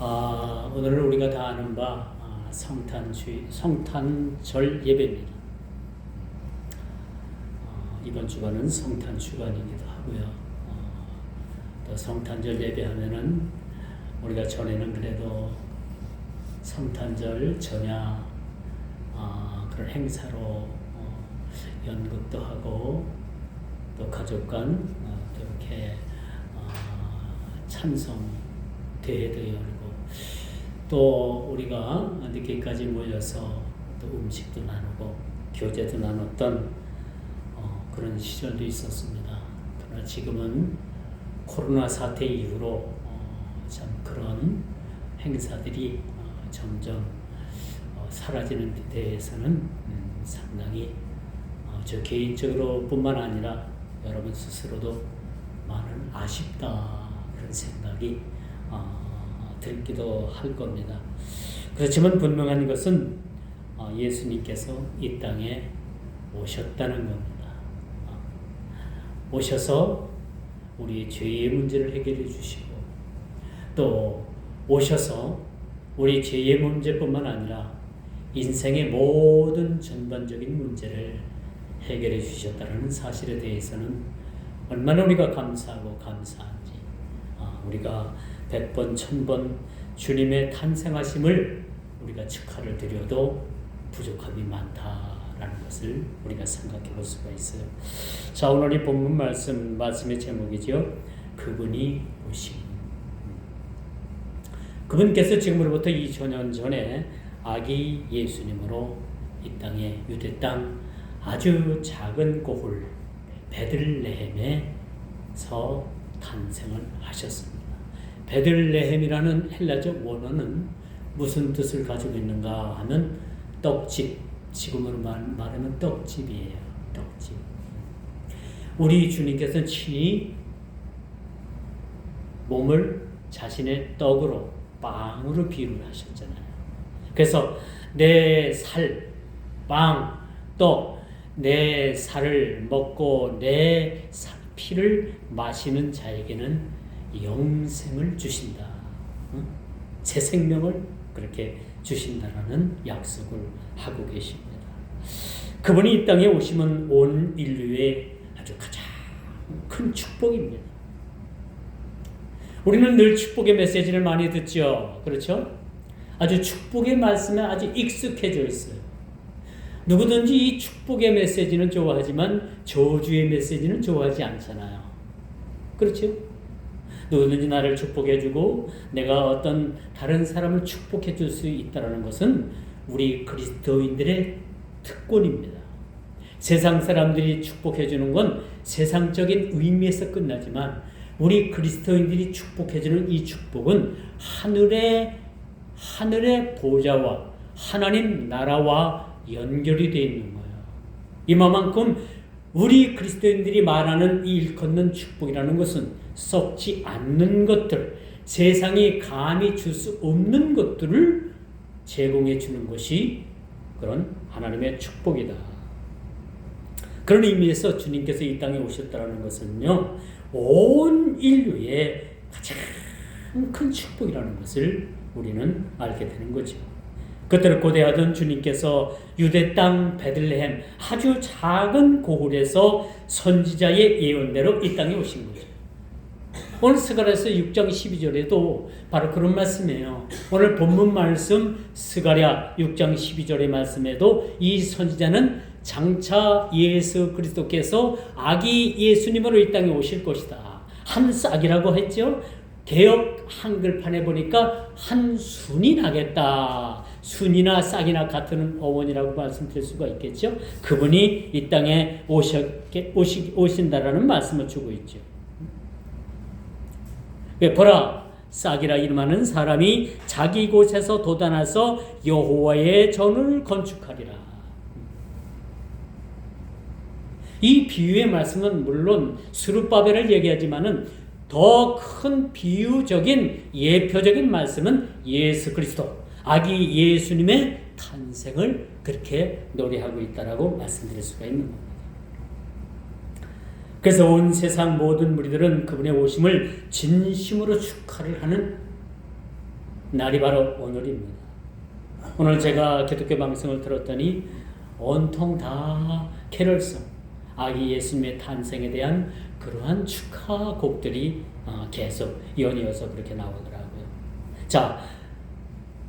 아, 오늘은 우리가 다 아는 바 아, 성탄주 성탄절 예배입니다. 어, 이번 주간은 성탄 주간이기도 하고요. 어, 또 성탄절 예배하면은 우리가 전에는 그래도 성탄절 전야 아, 그런 행사로 어, 연극도 하고 또 가족 간 어, 또 이렇게 어, 찬송 대회도 열고 또 우리가 늦게까지 모여서 또 음식도 나누고 교제도 나눴던 어, 그런 시절도 있었습니다. 그러나 지금은 코로나 사태 이후로 어, 참 그런 행사들이 어, 점점 어, 사라지는 데 대해서는 음, 상당히 어, 저 개인적으로 뿐만 아니라 여러분 스스로도 많은 아쉽다 그런 생각이 어, 들기도 할 겁니다. 그렇지만 분명한 것은 어, 예수님께서 이 땅에 오셨다는 겁니다. 어, 오셔서 우리 죄의 문제를 해결해 주시고 또 오셔서 우리 죄의 문제뿐만 아니라 인생의 모든 전반적인 문제를 해결해 주셨다는 사실에 대해서는 얼마나 우리가 감사하고 감사한지 아, 우리가 백번 천번 주님의 탄생하심을 우리가 축하를 드려도 부족함이 많다라는 것을 우리가 생각해 볼 수가 있어요. 자 오늘 이 본문 말씀 말씀의 제목이죠. 그분이 오심. 그분께서 지금으로부터 2000년 전에 아기 예수님으로 이 땅에 유대 땅 아주 작은 고을 베들레헴에서 탄생을 하셨습니다. 베들레헴이라는 헬라적 원어는 무슨 뜻을 가지고 있는가 하면 떡집, 지금으로 말, 말하면 떡집이에요. 떡집. 우리 주님께서는 친히 몸을 자신의 떡으로 빵으로 비유를 하셨잖아요. 그래서 내 살, 빵, 떡, 내 살을 먹고 내 살, 피를 마시는 자에게는 영생을 주신다. 응? 새 생명을 그렇게 주신다라는 약속을 하고 계십니다. 그분이 이 땅에 오시면 온 인류의 아주 가장 큰 축복입니다. 우리는 늘 축복의 메시지를 많이 듣죠. 그렇죠? 아주 축복의 말씀에 아주 익숙해져 있어요. 누구든지 이 축복의 메시지는 좋아하지만 저주의 메시지는 좋아하지 않잖아요. 그렇죠? 누구든지 나를 축복해주고 내가 어떤 다른 사람을 축복해줄 수 있다는 것은 우리 그리스도인들의 특권입니다. 세상 사람들이 축복해주는 건 세상적인 의미에서 끝나지만 우리 그리스도인들이 축복해주는 이 축복은 하늘의 하늘의 보좌와 하나님 나라와 연결이 되어 있는 거예요. 이만큼 우리 그리스도인들이 말하는 이 일컫는 축복이라는 것은 썩지 않는 것들, 세상이 감히 줄 수 없는 것들을 제공해 주는 것이 그런 하나님의 축복이다. 그런 의미에서 주님께서 이 땅에 오셨다는 것은요, 온 인류의 가장 큰 축복이라는 것을 우리는 알게 되는 거죠. 그때를 고대하던 주님께서 유대 땅 베들레헴 아주 작은 고을에서 선지자의 예언대로 이 땅에 오신 거죠. 오늘 스가랴서 6장 12절에도 바로 그런 말씀이에요. 오늘 본문 말씀 스가랴 6장 12절의 말씀에도 이 선지자는 장차 예수 그리스도께서 아기 예수님으로 이 땅에 오실 것이다. 한 싹이라고 했죠. 개혁 한글판에 보니까 한 순이 나겠다. 순이나 싹이나 같은 어원이라고 말씀드릴 수가 있겠죠. 그분이 이 땅에 오셨게 오시, 오신다라는 말씀을 주고 있죠. 왜 보라 싹이라 이름하는 사람이 자기 곳에서 돋아나서 여호와의 전을 건축하리라. 이 비유의 말씀은 물론 수르바벨을 얘기하지만은 더 큰 비유적인 예표적인 말씀은 예수 그리스도 아기 예수님의 탄생을 그렇게 노래하고 있다라고 말씀드릴 수가 있는 겁니다. 그래서 온 세상 모든 무리들은 그분의 오심을 진심으로 축하를 하는 날이 바로 오늘입니다. 오늘 제가 기독교 방송을 들었더니 온통 다 캐럴송, 아기 예수님의 탄생에 대한 그러한 축하 곡들이 어, 계속 연이어서 그렇게 나오더라고요. 자,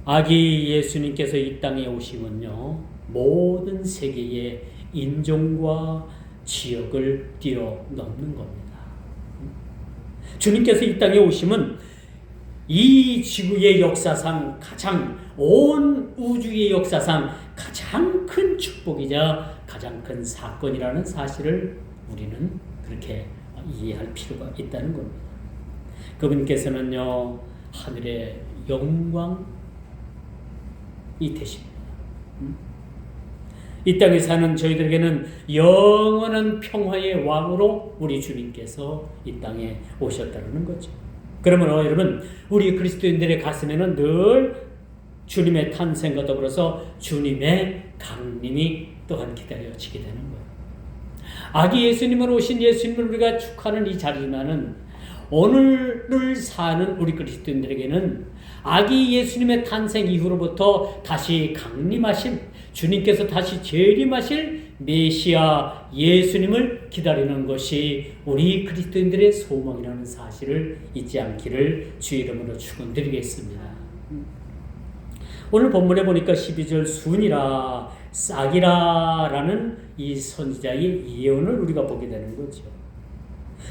아기 예수님께서 이 땅에 오심은요, 모든 세계의 인종과 지역을 뛰어넘는 겁니다. 주님께서 이 땅에 오심은 이 지구의 역사상 가장 온 우주의 역사상 가장 큰 축복이자 가장 큰 사건이라는 사실을 우리는 그렇게 이해할 필요가 있다는 겁니다. 그분께서는요 하늘의 영광이 되십니다. 이 땅에 사는 저희들에게는 영원한 평화의 왕으로 우리 주님께서 이 땅에 오셨다는 거죠. 그러므로 여러분 우리 그리스도인들의 가슴에는 늘 주님의 탄생과 더불어서 주님의 강림이 또한 기다려지게 되는 거예요. 아기 예수님으로 오신 예수님을 우리가 축하하는 이 자리지만은 오늘을 사는 우리 그리스도인들에게는 아기 예수님의 탄생 이후로부터 다시 강림하신 주님께서 다시 재림하실 메시아 예수님을 기다리는 것이 우리 그리스도인들의 소망이라는 사실을 잊지 않기를 주 이름으로 축원드리겠습니다. 오늘 본문에 보니까 12절 순이라 싹이라라는 이 선지자의 예언을 우리가 보게 되는 거죠.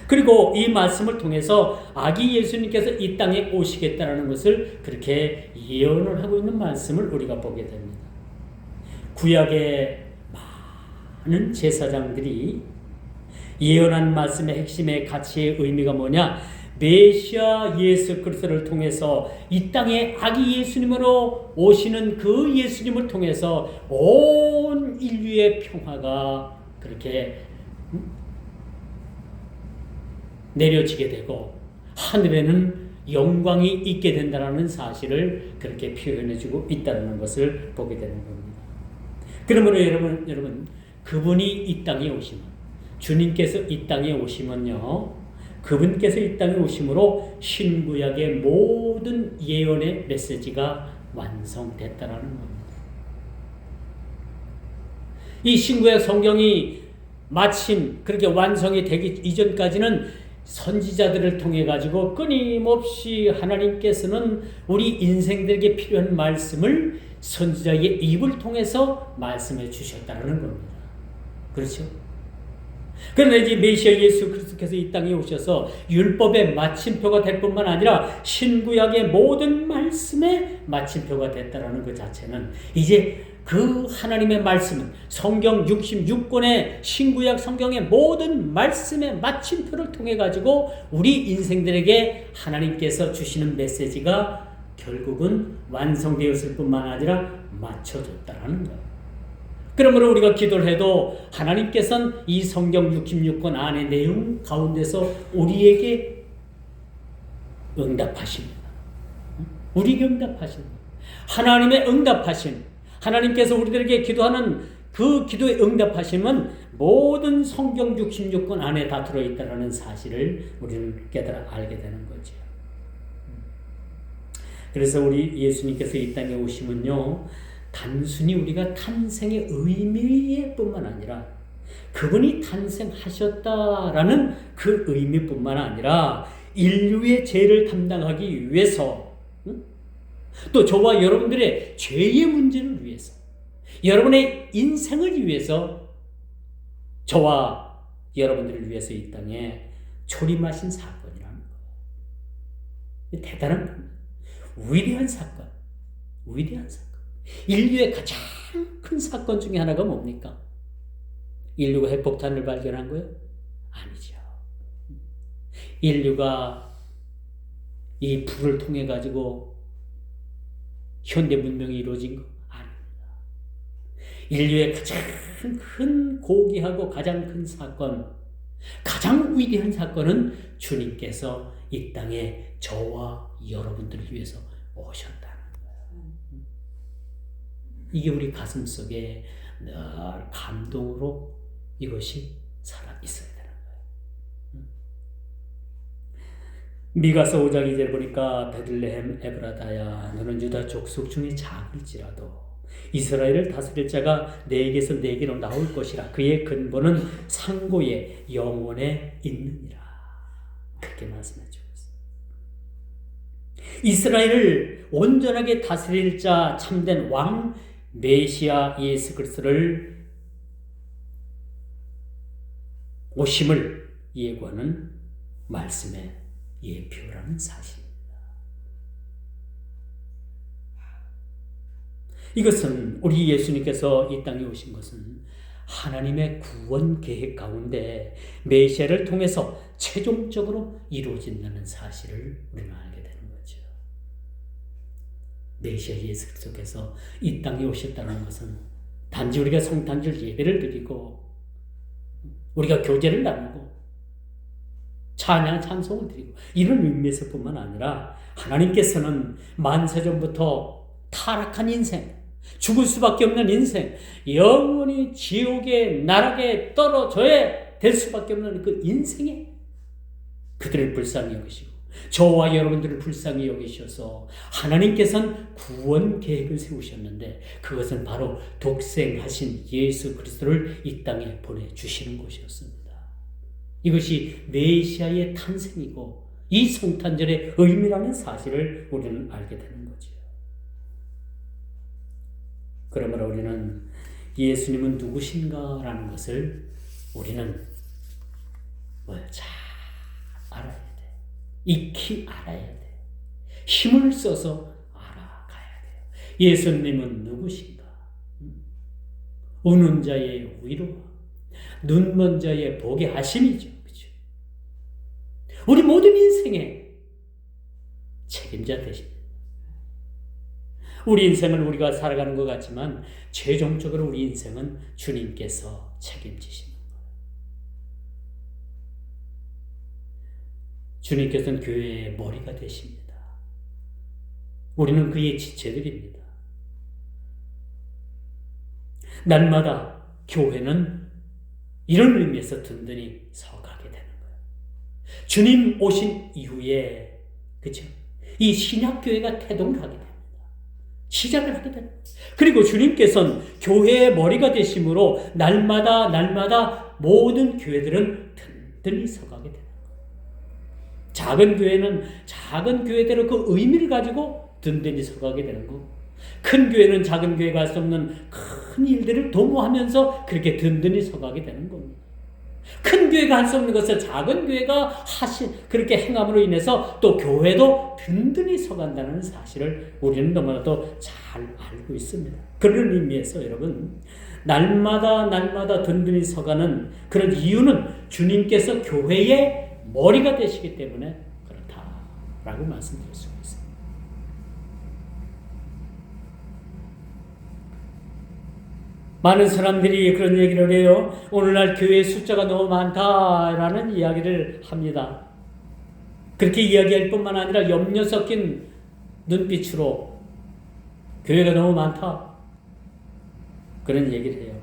그리고 이 말씀을 통해서 아기 예수님께서 이 땅에 오시겠다는 것을 그렇게 예언을 하고 있는 말씀을 우리가 보게 됩니다. 구약의 많은 제사장들이 예언한 말씀의 핵심의 가치의 의미가 뭐냐? 메시아 예수 그리스도를 통해서 이 땅에 아기 예수님으로 오시는 그 예수님을 통해서 온 인류의 평화가 그렇게 내려지게 되고 하늘에는 영광이 있게 된다는 사실을 그렇게 표현해주고 있다는 것을 보게 되는 겁니다. 그러므로 여러분, 여러분 그분이 이 땅에 오시면 주님께서 이 땅에 오시면요 그분께서 이 땅에 오심으로 신구약의 모든 예언의 메시지가 완성됐다라는 겁니다. 이 신구약 성경이 마침 그렇게 완성이 되기 이전까지는 선지자들을 통해 가지고 끊임없이 하나님께서는 우리 인생들에게 필요한 말씀을 선지자의 입을 통해서 말씀해 주셨다는 겁니다. 그렇죠? 그러나 이제 메시아 예수 그리스도께서 이 땅에 오셔서 율법의 마침표가 될 뿐만 아니라 신구약의 모든 말씀의 마침표가 됐다라는 그 자체는 이제 그 하나님의 말씀은 성경 66권의 신구약 성경의 모든 말씀의 마침표를 통해 가지고 우리 인생들에게 하나님께서 주시는 메시지가 결국은 완성되었을 뿐만 아니라 맞춰졌다라는 거예요. 그러므로 우리가 기도를 해도 하나님께서는 이 성경 66권 안의 내용 가운데서 우리에게 응답하십니다. 우리에게 응답하십니다. 하나님의 응답하심, 하나님께서 우리들에게 기도하는 그 기도에 응답하심은 모든 성경 66권 안에 다 들어있다는 사실을 우리는 깨달아 알게 되는 거죠. 그래서 우리 예수님께서 이 땅에 오시면요, 단순히 우리가 탄생의 의미 뿐만 아니라 그분이 탄생하셨다라는 그 의미뿐만 아니라 인류의 죄를 담당하기 위해서 또 저와 여러분들의 죄의 문제를 위해서 여러분의 인생을 위해서 저와 여러분들을 위해서 이 땅에 초림하신 사건이라는 거예요. 대단한 위대한 사건, 위대한 사건. 인류의 가장 큰 사건 중에 하나가 뭡니까? 인류가 핵폭탄을 발견한 거예요? 아니죠. 인류가 이 불을 통해 가지고 현대 문명이 이루어진 거 아닙니다. 인류의 가장 큰 고귀하고 가장 큰 사건, 가장 위대한 사건은 주님께서 이 땅에 저와 여러분들을 위해서 오셨다. 이게 우리 가슴 속에 늘 감동으로 이것이 살아 있어야 되는 거예요. 미가서 5장 2절 보니까 베들레헴 에브라다야 너는 유다 족속 중에 작을지라도 이스라엘을 다스릴 자가 내게서 내게로 나올 것이라 그의 근본은 상고의 영원에 있느니라 그렇게 있습니다. 이스라엘을 온전하게 다스릴 자 참된 왕 메시아 예수 그리스도를 오심을 예고하는 말씀의 예표라는 사실입니다. 이것은 우리 예수님께서 이 땅에 오신 것은 하나님의 구원 계획 가운데 메시아를 통해서 최종적으로 이루어진다는 사실을 우리는 알게 거죠. 메시아 예수 그리스도께서 이 땅에 오셨다는 것은 단지 우리가 성탄절 예배를 드리고 우리가 교제를 나누고 찬양 찬송을 드리고 이런 의미에서뿐만 아니라 하나님께서는 만세전부터 타락한 인생, 죽을 수밖에 없는 인생, 영원히 지옥의 나락에 떨어져야 될 수밖에 없는 그 인생에 그들을 불쌍히 여기시고 저와 여러분들을 불쌍히 여기셔서 하나님께서는 구원 계획을 세우셨는데 그것은 바로 독생하신 예수 그리스도를 이 땅에 보내주시는 것이었습니다. 이것이 메시아의 탄생이고 이 성탄절의 의미라는 사실을 우리는 알게 되는 거죠. 그러므로 우리는 예수님은 누구신가라는 것을 우리는 잘 알아야 돼. 익히 알아야 돼. 힘을 써서 알아가야 돼요. 예수님은 누구신가? 우는 자의 위로, 눈먼 자의 보게 하심이죠. 그죠? 우리 모든 인생의 책임자 되십니다. 우리 인생을 우리가 살아가는 것 같지만 최종적으로 우리 인생은 주님께서 책임지시는 거 주님께서는 교회의 머리가 되십니다. 우리는 그의 지체들입니다. 날마다 교회는 이런 의미에서 든든히 서가게 되는 거예요. 주님 오신 이후에 그죠? 이 신약교회가 태동을 하게 됩니다. 시작을 하게 됩니다. 그리고 주님께서는 교회의 머리가 되심으로 날마다 날마다 모든 교회들은 든든히 서가게 됩니다. 작은 교회는 작은 교회대로 그 의미를 가지고 든든히 서가게 되는 거고 큰 교회는 작은 교회가 할 수 없는 큰 일들을 도모하면서 그렇게 든든히 서가게 되는 겁니다. 큰 교회가 할 수 없는 것을 작은 교회가 하신 그렇게 행함으로 인해서 또 교회도 든든히 서간다는 사실을 우리는 너무나도 잘 알고 있습니다. 그런 의미에서 여러분 날마다 날마다 든든히 서가는 그런 이유는 주님께서 교회의 머리가 되시기 때문에 그렇다라고 말씀드릴 수 있습니다. 많은 사람들이 그런 얘기를 해요. 오늘날 교회 숫자가 너무 많다라는 이야기를 합니다. 그렇게 이야기할 뿐만 아니라 염려 섞인 눈빛으로 교회가 너무 많다. 그런 얘기를 해요.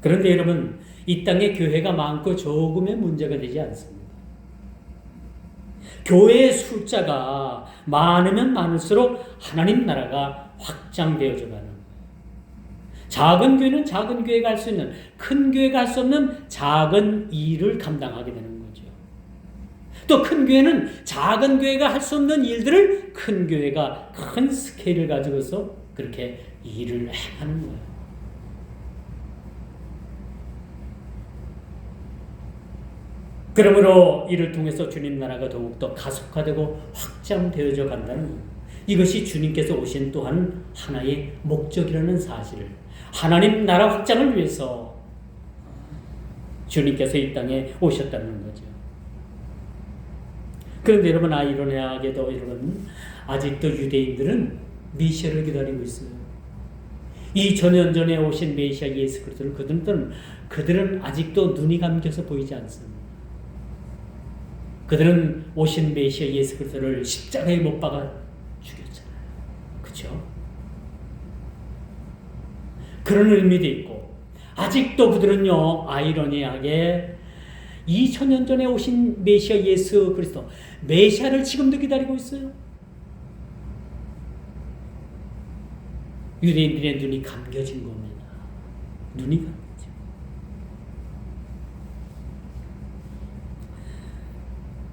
그런데 여러분, 이 땅에 교회가 많고 적음의 문제가 되지 않습니다. 교회의 숫자가 많으면 많을수록 하나님 나라가 확장되어져 가는 작은 교회는 작은 교회가 할 수 있는 큰 교회가 할 수 없는 작은 일을 감당하게 되는 거죠. 또 큰 교회는 작은 교회가 할 수 없는 일들을 큰 교회가 큰 스케일을 가지고서 그렇게 일을 행하는 거예요. 그러므로 이를 통해서 주님 나라가 더욱더 가속화되고 확장되어져 간다는 것. 이것이 주님께서 오신 또한 하나의 목적이라는 사실을 하나님 나라 확장을 위해서 주님께서 이 땅에 오셨다는 거죠. 그런데 여러분 아이러니하게도 여러분 아직도 유대인들은 메시아를 기다리고 있어요. 2000년 전에 오신 메시아 예수 그리스도를 그들은 그들은 아직도 눈이 감겨서 보이지 않습니다. 그들은 오신 메시아 예수 그리스도를 십자가에 못 박아 죽였잖아요. 그죠? 그런 의미도 있고 아직도 그들은요 아이러니하게 2000년 전에 오신 메시아 예수 그리스도 메시아를 지금도 기다리고 있어요. 유대인들의 눈이 감겨진 겁니다. 눈이 감겨져.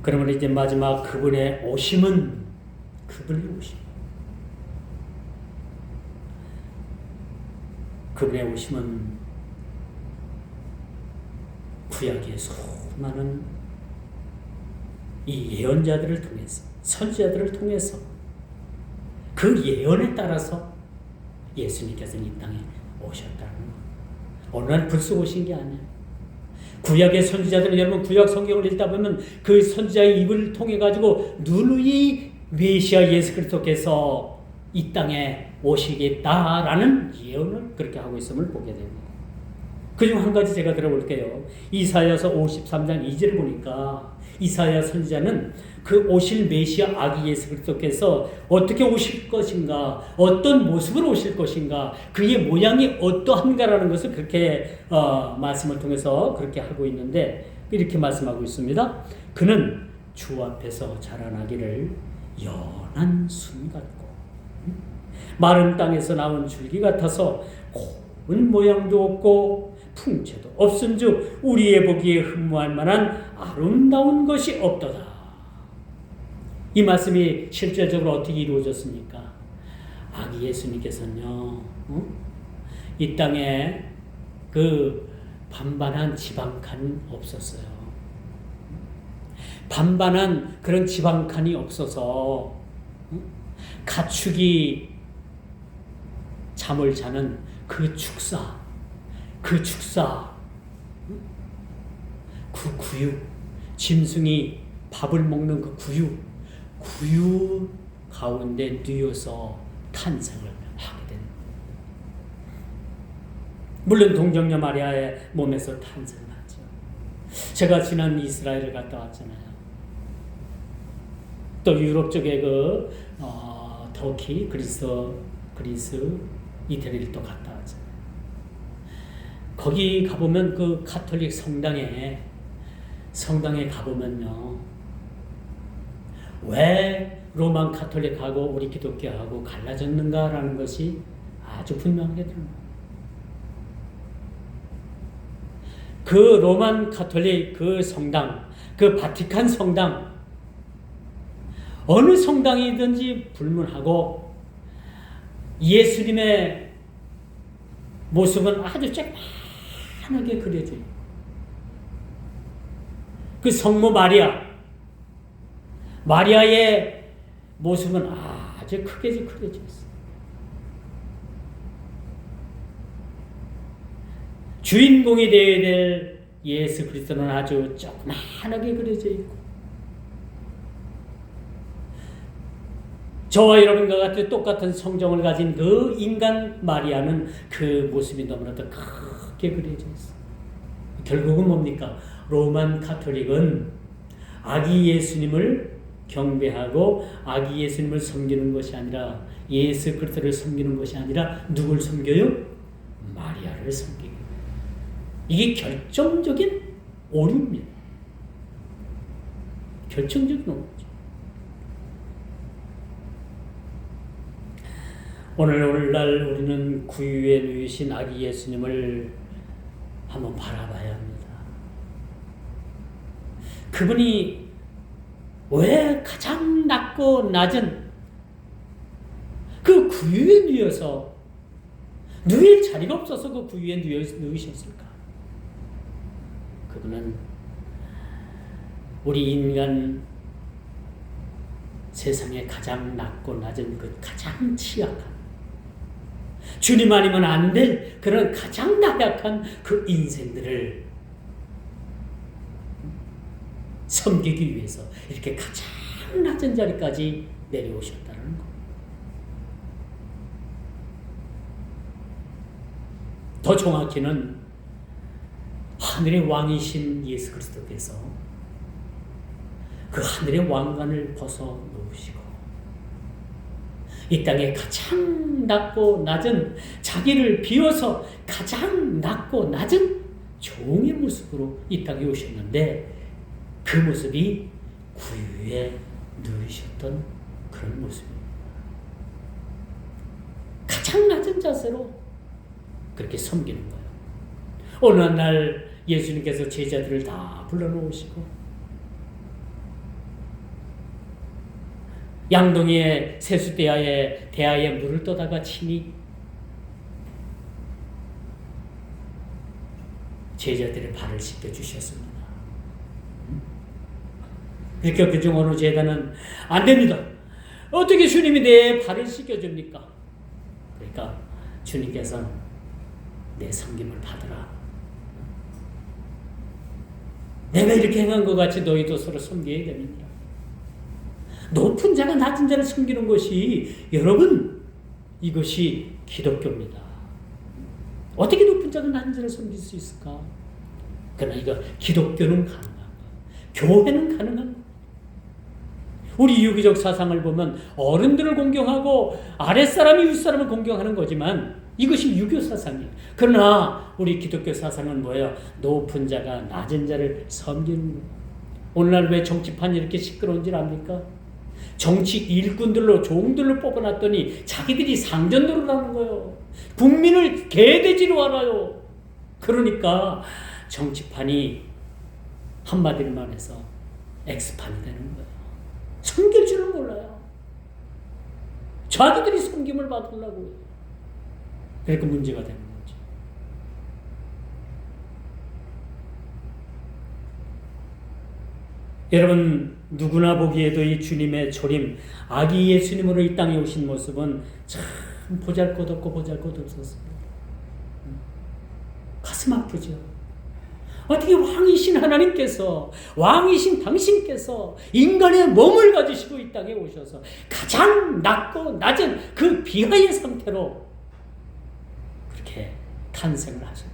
그러면 이제 마지막 그분의 오심은 그분의 오심. 그분의 오심은 구약의 수많은 이 예언자들을 통해서 선지자들을 통해서 그 예언에 따라서 예수님께서는 이 땅에 오셨다는 거. 어느 날 불쑥 오신 게 아니에요. 구약의 선지자들은 여러분 구약 성경을 읽다 보면 그 선지자의 입을 통해 가지고 누누이 메시아 예수 그리스도께서 이 땅에 오시겠다라는 예언을 그렇게 하고 있음을 보게 됩니다. 그중 한 가지 제가 들어볼게요. 이사야서 53장 2절을 보니까 이사야 선지자는 그 오실 메시아 아기 예수 그리스도께서 어떻게 오실 것인가, 어떤 모습으로 오실 것인가, 그의 모양이 어떠한가라는 것을 그렇게 어, 말씀을 통해서 그렇게 하고 있는데 이렇게 말씀하고 있습니다. 그는 주 앞에서 자라나기를 연한 순 같고 마른 땅에서 나온 줄기 같아서 고운 모양도 없고 풍채도 없은즉 우리의 보기에 흠모할 만한 아름다운 것이 없도다. 이 말씀이 실제적으로 어떻게 이루어졌습니까? 아기 예수님께서는요, 어? 이 땅에 그 반반한 지방칸 없었어요. 반반한 그런 지방칸이 없어서 어? 가축이 잠을 자는 그 축사, 그 축사, 그 구유, 짐승이 밥을 먹는 그 구유, 구유 가운데 뉘어서 탄생을 하게 된. 물론 동정녀 마리아의 몸에서 탄생하죠. 제가 지난 이스라엘을 갔다 왔잖아요. 또 유럽 쪽에 그 어, 터키, 그리스, 그리스, 이태리를 또 갔다. 거기 가보면 그 카톨릭 성당에 성당에 가보면요. 왜 로만 카톨릭하고 우리 기독교하고 갈라졌는가라는 것이 아주 분명하게 드러나요. 그 로만 카톨릭 그 성당, 그 바티칸 성당, 어느 성당이든지 불문하고 예수님의 모습은 아주 쬐 만하게 그려져요. 그 성모 마리아, 마리아의 모습은 아주 크게 그려져 있어요. 주인공이 되어야 될 예수 그리스도는 아주 조그만하게 그려져 있고 저와 여러분과 같은 똑같은 성정을 가진 그 인간 마리아는 그 모습이 너무나도 크게 그려져 있어. 결국은 뭡니까? 로만 카톨릭은 아기 예수님을 경배하고 아기 예수님을 섬기는 것이 아니라 예수 그리스도를 섬기는 것이 아니라 누굴 섬겨요? 마리아를 섬기고 이게 결정적인 오류입니다. 결정적인 오류죠. 오늘 오늘날 우리는 구유에 누이신 아기 예수님을 한번 바라봐야 합니다. 그분이 왜 가장 낮고 낮은 그 구유에 누여서 누일 자리가 없어서 그 구유에 누이셨을까? 그분은 우리 인간 세상에 가장 낮고 낮은 그 가장 취약한 주님 아니면 안 될 그런 가장 나약한 그 인생들을 섬기기 위해서 이렇게 가장 낮은 자리까지 내려오셨다는 것. 더 정확히는 하늘의 왕이신 예수 그리스도께서 그 하늘의 왕관을 벗어 놓으시고 이 땅에 가장 낮고 낮은 자기를 비워서 가장 낮고 낮은 종의 모습으로 이 땅에 오셨는데 그 모습이 구유에 누이셨던 그런 모습입니다. 가장 낮은 자세로 그렇게 섬기는 거예요. 어느 날 예수님께서 제자들을 다 불러놓으시고 양동이의 세수대야에 대야에 물을 떠다가 치니 제자들의 발을 씻겨 주셨습니다. 그러니까 그중 어느 제자는 안 됩니다. 어떻게 주님이 내 발을 씻겨 줍니까? 그러니까 주님께서 내 섬김을 받으라. 내가 이렇게 행한 것 같이 너희도 서로 섬겨야 됩니다. 높은 자가 낮은 자를 섬기는 것이 여러분 이것이 기독교입니다. 어떻게 높은 자가 낮은 자를 섬길 수 있을까? 그러나 이거 기독교는 가능한. 교회는 가능한. 우리 유기적 사상을 보면 어른들을 공경하고 아랫사람이 윗사람을 공경하는 거지만 이것이 유교 사상이에요. 그러나 우리 기독교 사상은 뭐예요? 높은 자가 낮은 자를 섬기는 거예요. 오늘날 왜 정치판이 이렇게 시끄러운 줄 압니까? 정치 일꾼들로 종들로 뽑아놨더니 자기들이 상전도를 하는 거예요. 국민을 개돼지로 알아요. 그러니까 정치판이 한마디로 말해서 X판이 되는 거예요. 섬길 줄은 몰라요. 자기들이 섬김을 받으려고 그러니까 문제가 되는 거죠. 여러분 누구나 보기에도 이 주님의 조림 아기 예수님으로 이 땅에 오신 모습은 참 보잘 것 없고 보잘 것 없었습니다. 가슴 아프죠. 어떻게 왕이신 하나님께서 왕이신 당신께서 인간의 몸을 가지시고 이 땅에 오셔서 가장 낮고 낮은 그 비하의 상태로 그렇게 탄생을 하셨다.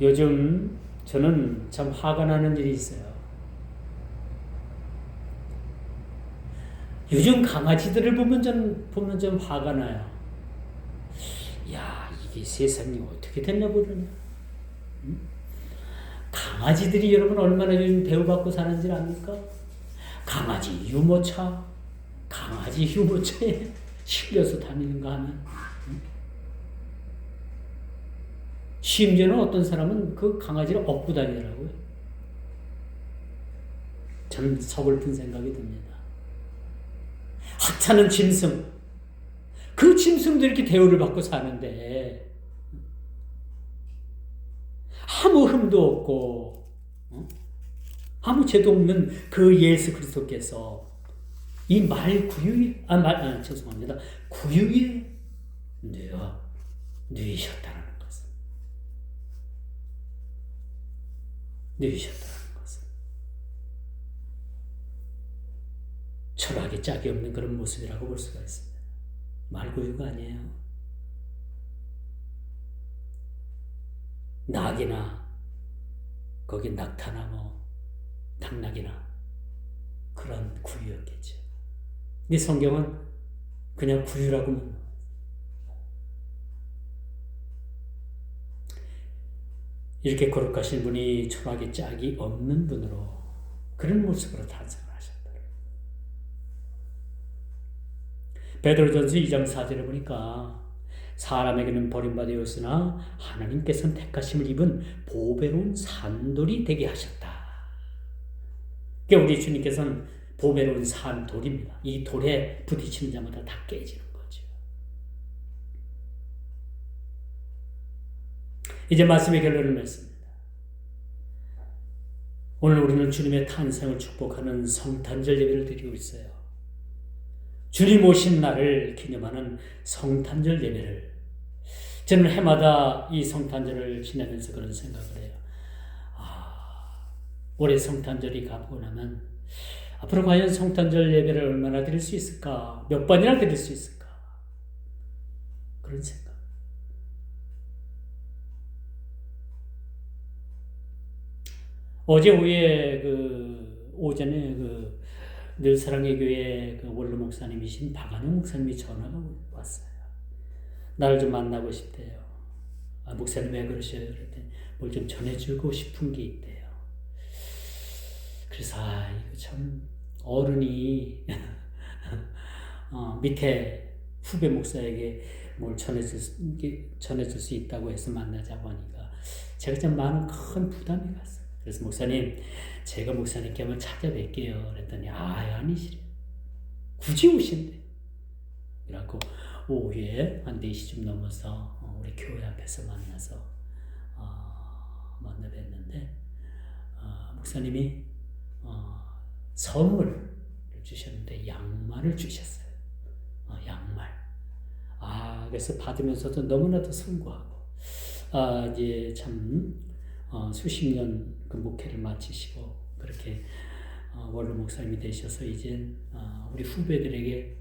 요즘 저는 참 화가 나는 일이 있어요. 요즘 강아지들을 보면 좀, 보면 좀 화가 나요. 야, 이게 세상이 어떻게 됐나 보려냐. 응? 강아지들이 여러분 얼마나 요즘 대우받고 사는지 압니까? 강아지 유모차, 강아지 유모차에 실려서 다니는가 하면. 심지어는 어떤 사람은 그 강아지를 업고 다니더라고요. 전 서글픈 생각이 듭니다. 하찮은 짐승. 그 짐승도 이렇게 대우를 받고 사는데, 아무 흠도 없고, 어? 아무 죄도 없는 그 예수 그리스도께서 이 말 구유에, 아, 말, 아, 죄송합니다. 구유에 뉘어, 뉘셨다는 것을. 뉘셨다는 것을. 철학의 짝이 없는 그런 모습이라고 볼 수가 있습니다. 말구유가 아니에요. 낙이나 거기 낙타나 뭐 당나귀나 그런 구유였겠죠. 이 성경은 그냥 구유라고만 이렇게 거룩하신 분이 철학의 짝이 없는 분으로 그런 모습으로 탄생을 하셨다. 베드로전서 2장 4절에 보니까 사람에게는 버림받았으나 하나님께서는 택하심을 입은 보배로운 산돌이 되게 하셨다. 그러니까 우리 주님께서는 보배로운 산돌입니다. 이 돌에 부딪히는 자마다 다 깨지는 이제 말씀의 결론을 맺습니다. 오늘 우리는 주님의 탄생을 축복하는 성탄절 예배를 드리고 있어요. 주님 오신 날을 기념하는 성탄절 예배를 저는 해마다 이 성탄절을 지내면서 그런 생각을 해요. 아, 올해 성탄절이 가고 나면 앞으로 과연 성탄절 예배를 얼마나 드릴 수 있을까? 몇 번이나 드릴 수 있을까? 그런 생각. 어제 오후에 그 오전에 그 늘 사랑의 교회 그 원로 목사님이신 박한영 목사님이 전화가 왔어요. 나를 좀 만나고 싶대요. 아, 목사님 왜 그러셔요? 그랬더니 뭘 좀 전해주고 싶은 게 있대요. 그래서 아 이거 참 어른이 어, 밑에 후배 목사에게 뭘 전해줄 수, 전해줄 수 있다고 해서 만나자고 하니까 제가 좀 많은 큰 부담이 갔어요. 그래서 목사님 제가 목사님께 한번 찾아뵐게요. 그랬더니 아 아니시래. 굳이 오신대. 그래갖고 오후에 한 4시쯤 넘어서 어, 우리 교회 앞에서 만나서 어, 만나 뵀는데 어, 목사님이 어, 선물을 주셨는데 양말을 주셨어요. 어, 양말. 아 그래서 받으면서도 너무나도 성구하고 아 이제 참 어, 수십 년 그 목회를 마치시고 그렇게 어, 원로 목사님이 되셔서 이젠 어, 우리 후배들에게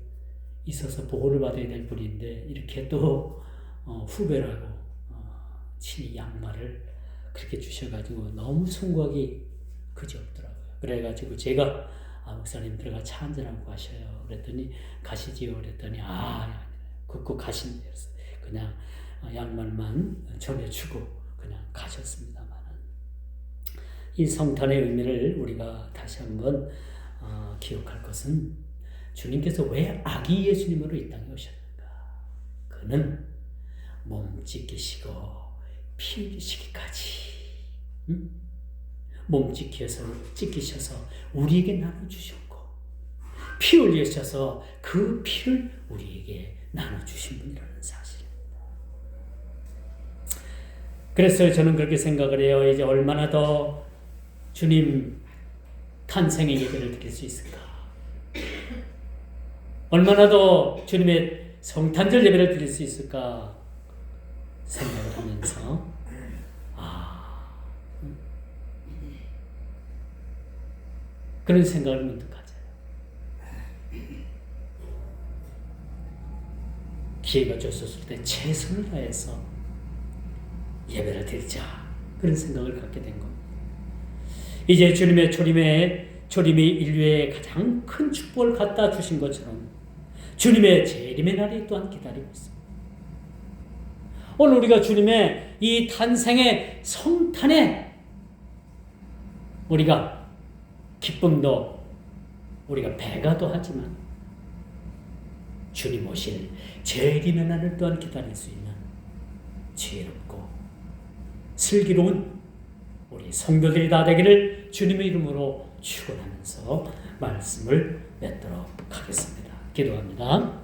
있어서 보호를 받아야 될 분인데 이렇게 또 어, 후배라고 어, 친히 양말을 그렇게 주셔가지고 너무 송구하기 그지 없더라고요. 그래가지고 제가 아, 목사님 들어가 차 한잔하고 가셔요. 그랬더니 가시지요. 그랬더니 아 굽고 가신대요. 그냥 어, 양말만 전해주고 그냥 가셨습니다만은 이 성탄의 의미를 우리가 다시 한번 어, 기억할 것은 주님께서 왜 아기 예수님으로 이 땅에 오셨는가? 그는 몸 찢기시고 피 흘리시기까지 응? 몸 찢기셔서 우리에게 나눠주셨고 피 흘리셔서 그 피를 우리에게 나눠주신 분이라는 사실입니다. 그래서 저는 그렇게 생각을 해요. 이제 얼마나 더 주님 탄생의 예배를 드릴 수 있을까? 얼마나 더 주님의 성탄절 예배를 드릴 수 있을까 생각을 하면서 아 그런 생각을 문득 가져요. 기회가 줬었을 때 최선을 다해서 예배를 드리자 그런 생각을 갖게 된 겁니다. 이제 주님의 초림에 초림이 인류에 가장 큰 축복을 갖다 주신 것처럼 주님의 재림의 날이 또한 기다리고 있습니다. 오늘 우리가 주님의 이 탄생의 성탄에 우리가 기쁨도 우리가 배가도 하지만 주님 오실 재림의 날을 또한 기다릴 수 있는 지혜롭고 슬기로운 우리 성도들이 다 되기를 주님의 이름으로 축원하면서 말씀을 맺도록 하겠습니다. 기도합니다.